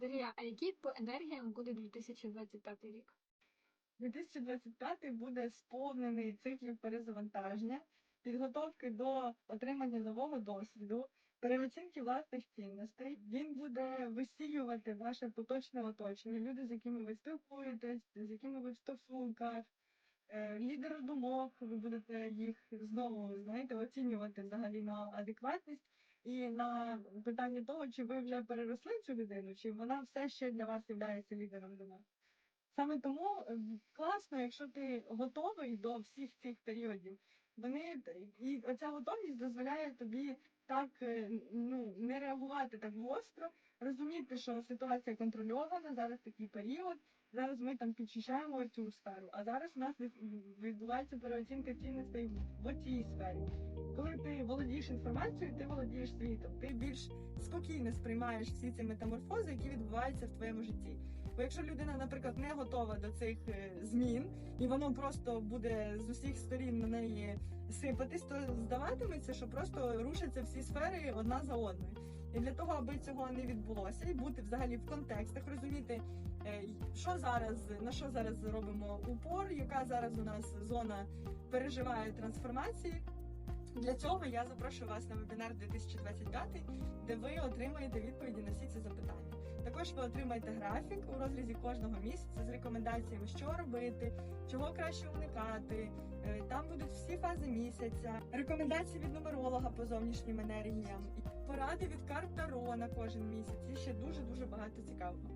Дар'я, а який по енергіям буде 2025 рік? 2025 буде сповнений циклів перезавантаження, підготовки до отримання нового досвіду, переоцінки власних цінностей. Він буде висіювати ваше поточне оточення, люди, з якими ви спілкуєтесь, з якими ви в стосунках, е, лідери думок, ви будете їх знову знаєте, оцінювати взагалі на адекватність і на питання того, чи ви вже переросли цю людину, чи вона все ще для вас є лідером думок. Саме тому е, класно, якщо ти готовий до всіх цих періодів. Вони і оця готовність дозволяє тобі так е, ну не реагувати так гостро, розуміти, що ситуація контрольована, зараз такий період. Зараз ми там підчищаємо цю сферу. А зараз у нас від- відбувається переоцінка цінностей в цій сфері. Коли ти володієш інформацією, ти володієш світом. Ти більш спокійно сприймаєш всі ці метаморфози, які відбуваються в твоєму житті. Бо якщо людина, наприклад, не готова до цих е, змін, і воно просто буде з усіх сторін на неї сипатись, то здаватиметься, що просто рушаться всі сфери одна за одною. І для того, аби цього не відбулося, і бути взагалі в контекстах, розуміти, е, що зараз, на що зараз робимо упор, яка зараз у нас зона переживає трансформації. Для цього я запрошую вас на вебінар 2025, де ви отримаєте відповіді на всі ці запитання. Також ви отримаєте графік у розрізі кожного місяця з рекомендаціями, що робити, чого краще уникати. Всі фази місяця, рекомендації від нумеролога по зовнішнім енергіям, поради від карт Таро на кожен місяць. І ще дуже дуже багато цікавого.